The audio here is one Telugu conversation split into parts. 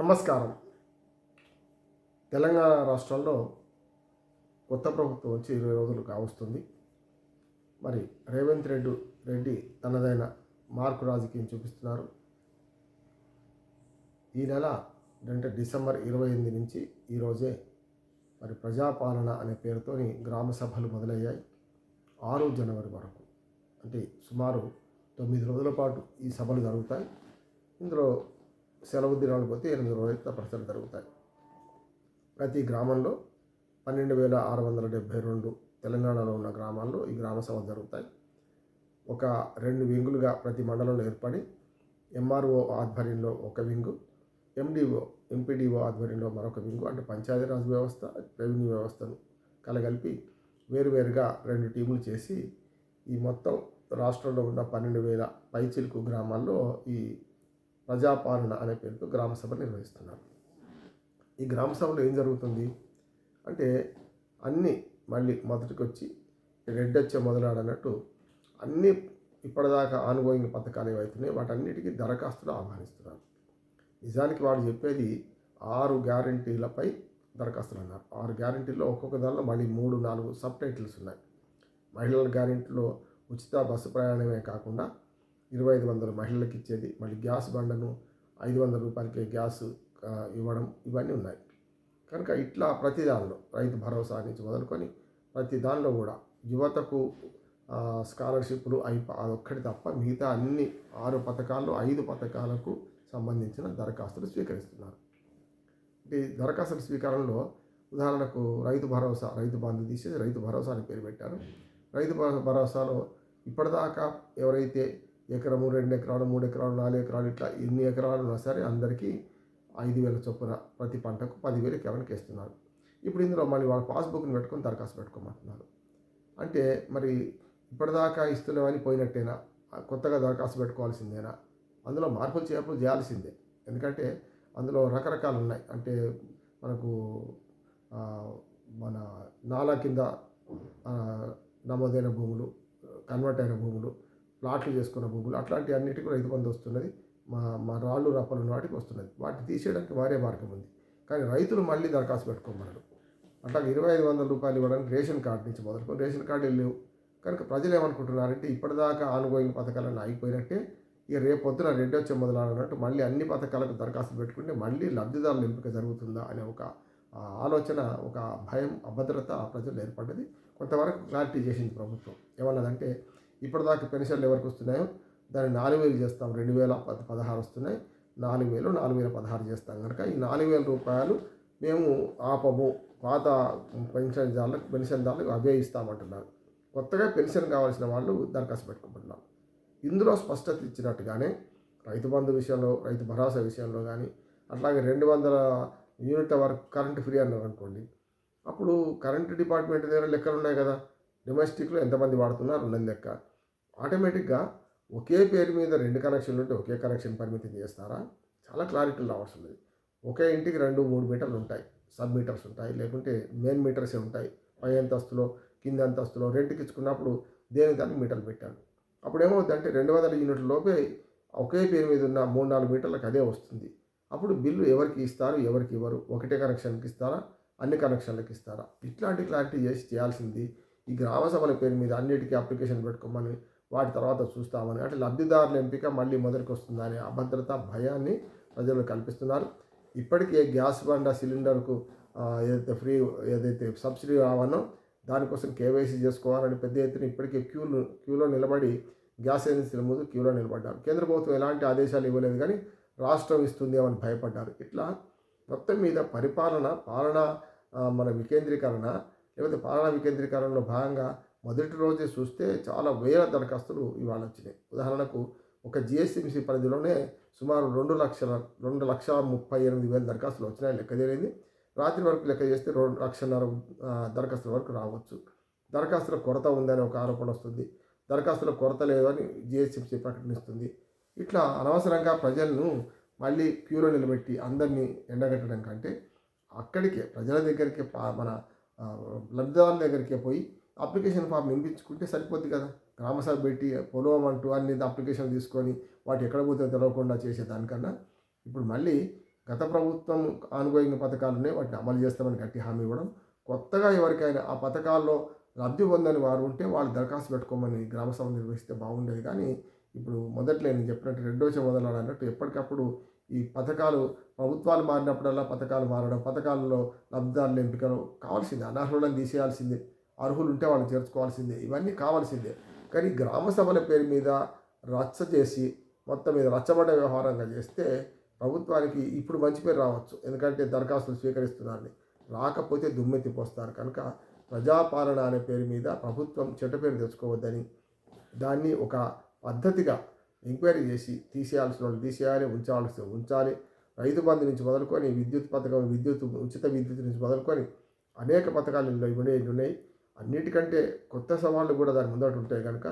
నమస్కారం. తెలంగాణ రాష్ట్రంలో కొత్త ప్రభుత్వం వచ్చి ఇరవై రోజులు కావస్తుంది. మరి రేవంత్ రెడ్డి రెడ్డి తనదైన మార్కు రాజకీయం చూపిస్తున్నారు. ఈ నెల అంటే డిసెంబర్ ఇరవై ఎనిమిది నుంచి ఈరోజే మరి ప్రజాపాలన అనే పేరుతోని గ్రామ సభలు మొదలయ్యాయి. ఆరు జనవరి వరకు అంటే సుమారు తొమ్మిది రోజుల పాటు ఈ సభలు జరుగుతాయి. ఇందులో సెలవు దినాలు పోతే ఎనిమిది రోజుల ప్రచారం జరుగుతాయి. ప్రతి గ్రామంలో పన్నెండు వేల ఆరు వందల డెబ్భై రెండు తెలంగాణలో ఉన్న గ్రామాల్లో ఈ గ్రామ సభ జరుగుతాయి. ఒక రెండు వింగులుగా ప్రతి మండలంలో ఏర్పడి ఎంఆర్ఓ ఆధ్వర్యంలో ఒక వింగు ఎండిఓ ఎంపీడీఓ ఆధ్వర్యంలో మరొక వింగు అంటే పంచాయతీరాజ్ వ్యవస్థ రెవెన్యూ వ్యవస్థను కలగలిపి వేరువేరుగా రెండు టీములు చేసి ఈ మొత్తం రాష్ట్రంలో ఉన్న పన్నెండు వేల పైచిలుకు గ్రామాల్లో ఈ ప్రజాపాలన అనే పేరుతో గ్రామ సభ నిర్వహిస్తున్నారు ఈ గ్రామ సభలో ఏం జరుగుతుంది? అంటే అన్నీ మళ్ళీ మొదటికి వచ్చి రెడ్డొచ్చే మొదలాడన్నట్టు అన్నీ ఇప్పటిదాకా ఆన్గోయింగ్ పథకాలు ఏవైతున్నాయి వాటన్నిటికీ దరఖాస్తులు ఆహ్వానిస్తున్నారు. నిజానికి వాడు చెప్పేది ఆరు గ్యారంటీలపై దరఖాస్తులు అన్నారు. ఆరు గ్యారంటీలో ఒక్కొక్క దానిలో మళ్ళీ మూడు నాలుగు సబ్ టైటిల్స్ ఉన్నాయి. మహిళల గ్యారెంటీలో ఉచిత బస్సు ప్రయాణమే కాకుండా ఇరవై ఐదు వందలు మహిళలకు ఇచ్చేది మళ్ళీ గ్యాస్ బండను ఐదు వందల రూపాయలకి గ్యాస్ ఇవ్వడం ఇవన్నీ ఉన్నాయి. కనుక ఇట్లా ప్రతి దానిలో రైతు భరోసా నుంచి మొదలుకొని ప్రతి దానిలో కూడా యువతకు స్కాలర్షిప్లు అయి అదొక్కటి తప్ప మిగతా అన్ని ఆరు పథకాల్లో ఐదు పథకాలకు సంబంధించిన దరఖాస్తులు స్వీకరిస్తున్నారు. ఈ దరఖాస్తుల స్వీకారంలో ఉదాహరణకు రైతు భరోసా రైతు బంధు తీసేసి రైతు భరోసా అని పేరు పెట్టారు. రైతు భరోసాలో ఇప్పటిదాకా ఎవరైతే ఎకరము రెండు ఎకరాలు మూడు ఎకరాలు నాలుగు ఎకరాలు ఇట్లా ఎన్ని ఎకరాలు ఉన్నా సరే అందరికీ ఐదు వేల చొప్పున ప్రతి పంటకు పదివేలు ఎకరానికి ఇస్తున్నారు ఇప్పుడు ఇందులో మళ్ళీ వాళ్ళ పాస్బుక్ని పెట్టుకొని దరఖాస్తు పెట్టుకోమంటున్నారు. అంటే మరి ఇప్పటిదాకా ఇస్తున్నామని పోయినట్టేనా? కొత్తగా దరఖాస్తు పెట్టుకోవాల్సిందేనా? అందులో మార్పులు చేర్పులు చేయాల్సిందే. ఎందుకంటే అందులో రకరకాలు ఉన్నాయి. అంటే మనకు మన నాలా కింద నమోదైన భూములు కన్వర్ట్ అయిన భూములు ప్లాట్లు చేసుకున్న భూములు అట్లాంటి అన్నిటికీ రైతు బంధు వస్తున్నది. మా మా రాళ్ళు రప్పలు వాటికి వస్తున్నది. వాటిని తీసేయడానికి వారే మార్గం ఉంది. కానీ రైతులు మళ్ళీ దరఖాస్తు పెట్టుకోమన్నారు. అట్లాగే ఇరవై ఐదు వందల రూపాయలు ఇవ్వడానికి రేషన్ కార్డు నుంచి మొదలుకొని రేషన్ కార్డు లేవు. కనుక ప్రజలు ఏమనుకుంటున్నారంటే ఇప్పటిదాకా ఆనుగోయింగ్ పథకాలన్నీ అయిపోయినట్టే ఇక రేపు పొద్దున రెడ్డి వచ్చే మొదలన్నట్టు మళ్ళీ అన్ని పథకాలకు దరఖాస్తు పెట్టుకుంటే మళ్ళీ లబ్ధిదారుల ఎంపిక జరుగుతుందా అనే ఒక ఆలోచన ఒక భయం అభద్రత ఆ ప్రజలు ఏర్పడ్డది. కొంతవరకు క్లారిటీ చేసింది ప్రభుత్వం. ఏమన్నదంటే ఇప్పటిదాకా పెన్షన్లు ఎవరికి వస్తున్నాయో దాన్ని నాలుగు వేలు చేస్తాం. రెండు వేల పద పదహారు వస్తున్నాయి. నాలుగు వేలు నాలుగు వేల పదహారు చేస్తాం కనుక ఈ నాలుగు వేల రూపాయలు మేము ఆపము. పాత పెన్షన్ దారులకు పెన్షన్ దారులకు అవే ఇస్తామంటున్నారు కొత్తగా పెన్షన్ కావాల్సిన వాళ్ళు దరఖాస్తు పెట్టుకుంటున్నారు ఇందులో స్పష్టత ఇచ్చినట్టుగానే రైతు బంధు విషయంలో రైతు భరోసా విషయంలో కానీ అట్లాగే రెండు వందల యూనిట్ల వరకు కరెంటు ఫ్రీ అన్నారు అనుకోండి. అప్పుడు కరెంటు డిపార్ట్మెంట్ దగ్గర లెక్కలు ఉన్నాయి కదా. డొమెస్టిక్లో ఎంతమంది వాడుతున్నారు ఉన్నది లెక్క. ఆటోమేటిక్గా ఒకే పేరు మీద రెండు కనెక్షన్లు ఉంటే ఒకే కనెక్షన్ పరిమితి చేస్తారా? చాలా క్లారిటీ రావాల్సి ఉంది ఒకే ఇంటికి రెండు మూడు మీటర్లు ఉంటాయి. సబ్ మీటర్స్ ఉంటాయి. లేకుంటే మెయిన్ మీటర్సే ఉంటాయి. పై అంతస్తులో కింద అంతస్తులో రెంట్కి ఇచ్చుకున్నప్పుడు దేని దానికి మీటర్లు పెట్టాను అప్పుడు ఏమవుతుందంటే రెండు వందల యూనిట్ల లోపే ఒకే పేరు మీద ఉన్న మూడు నాలుగు మీటర్లకు అదే వస్తుంది. అప్పుడు బిల్లు ఎవరికి ఇస్తారు? ఎవరికి ఇవ్వరు? ఒకటే కనెక్షన్కి ఇస్తారా? అన్ని కనెక్షన్లకు ఇస్తారా? ఇట్లాంటి క్లారిటీ చేసి చేయాల్సింది ఈ గ్రామ సభల పేరు మీద అన్నిటికీ అప్లికేషన్ పెట్టుకోమని వాటి తర్వాత చూస్తామని అంటే లబ్ధిదారుల ఎంపిక మళ్ళీ మొదటికి వస్తుందని అభద్రత భయాన్ని ప్రజలు కల్పిస్తున్నారు. ఇప్పటికే గ్యాస్ బండ సిలిండర్కు ఏదైతే ఫ్రీ ఏదైతే సబ్సిడీ రావనో దానికోసం కేవైసీ చేసుకోవాలని పెద్ద ఎత్తున ఇప్పటికే క్యూలు క్యూలో నిలబడి గ్యాస్ ఏజెన్సీల ముందు క్యూలో నిలబడ్డారు. కేంద్ర ప్రభుత్వం ఎలాంటి ఆదేశాలు ఇవ్వలేదు కానీ రాష్ట్రం ఇస్తుంది అని భయపడ్డారు. ఇట్లా మొత్తం మీద పరిపాలన పాలన మన వికేంద్రీకరణ లేకపోతే పాలనా వికేంద్రీకరణలో భాగంగా మొదటి రోజే చూస్తే చాలా వేల దరఖాస్తులు ఇవాళ వచ్చినాయి. ఉదాహరణకు ఒక జిఎస్ఎంసీ పరిధిలోనే సుమారు రెండు లక్షల రెండు లక్షల ముప్పై ఎనిమిది వేల దరఖాస్తులు వచ్చినాయి లెక్క తెలియంది రాత్రి వరకు లెక్క చేస్తే రెండు లక్షన్నర దరఖాస్తుల వరకు రావచ్చు. దరఖాస్తుల కొరత ఉందని ఒక ఆరోపణ వస్తుంది. దరఖాస్తుల కొరత లేదని జిఎస్ఎంసీ ప్రకటిస్తుంది. ఇట్లా అనవసరంగా ప్రజలను మళ్ళీ క్యూలో నిలబెట్టి అందరినీ ఎండగట్టడం కంటే అక్కడికే ప్రజల దగ్గరికి పా- మన లబ్ధిదారుల దగ్గరికే పోయి అప్లికేషన్ ఫామ్ నింపించుకుంటే సరిపోద్ది కదా. గ్రామ సభ పెట్టి పొలం అంటూ అన్ని అప్లికేషన్ తీసుకొని వాటి ఎక్కడ పోతే తెలవకుండా చేసేదానికన్నా ఇప్పుడు మళ్ళీ గత ప్రభుత్వం ఆనుగోయిన పథకాలునే వాటిని అమలు చేస్తామని గట్టి హామీ ఇవ్వడం కొత్తగా ఎవరికైనా ఆ పథకాల్లో లబ్ధి పొందని వారు ఉంటే వాళ్ళు దరఖాస్తు పెట్టుకోమని గ్రామ సభ నిర్వహిస్తే బాగుండేది. కానీ ఇప్పుడు మొదట్లో నేను చెప్పినట్టు రెండో వచ్చే మొదలన్నట్టు ఎప్పటికప్పుడు ఈ పథకాలు ప్రభుత్వాలు మారినప్పుడల్లా పథకాలు మారడం పథకాలలో లబ్ధిదారుల ఎంపికలు కావాల్సిందే అనర్హులను తీసేయాల్సిందే అర్హులు ఉంటే వాళ్ళు చేర్చుకోవాల్సిందే ఇవన్నీ కావాల్సిందే. కానీ గ్రామ సభల పేరు మీద రచ్చ చేసి మొత్తం మీద రచ్చబడ్డ వ్యవహారంగా చేస్తే ప్రభుత్వానికి ఇప్పుడు మంచి పేరు రావచ్చు. ఎందుకంటే దరఖాస్తులు స్వీకరిస్తున్నారని. రాకపోతే దుమ్మెత్తి పోస్తారు కనుక ప్రజాపాలన అనే పేరు మీద ప్రభుత్వం చెడ్డ పేరు తెచ్చుకోవద్దని దాన్ని ఒక పద్ధతిగా ఎంక్వైరీ చేసి తీసేయాల్సిన వాళ్ళు తీసేయాలి ఉంచాల్సి ఉంచాలి. రైతు బంధు నుంచి మొదలుకొని విద్యుత్ పథకం విద్యుత్ ఉచిత విద్యుత్ నుంచి మొదలుకొని అనేక పథకాలు ఇవి ఉన్నాయి అన్నిటికంటే కొత్త సవాళ్ళు కూడా దాని ముందట ఉంటాయి కనుక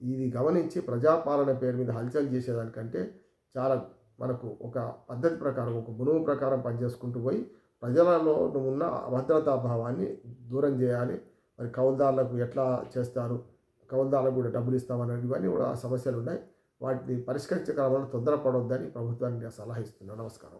ఇది గమనించి ప్రజాపాలన పేరు మీద హల్చల్ చేసేదానికంటే చాలా మనకు ఒక పద్ధతి ప్రకారం ఒక గుణం ప్రకారం పనిచేసుకుంటూ పోయి ప్రజలలో ఉన్న అభద్రతా భావాన్ని దూరం చేయాలి. మరి కౌలుదారులకు ఎట్లా చేస్తారు? కౌలుదారులకు కూడా డబ్బులు ఇస్తామనేవి ఇవన్నీ కూడా సమస్యలు ఉన్నాయి. వాటిని పరిష్కరించే తొందరపడొద్దని తొందరపడవద్దని ప్రభుత్వానికి సలహా ఇస్తున్నాను. నమస్కారం.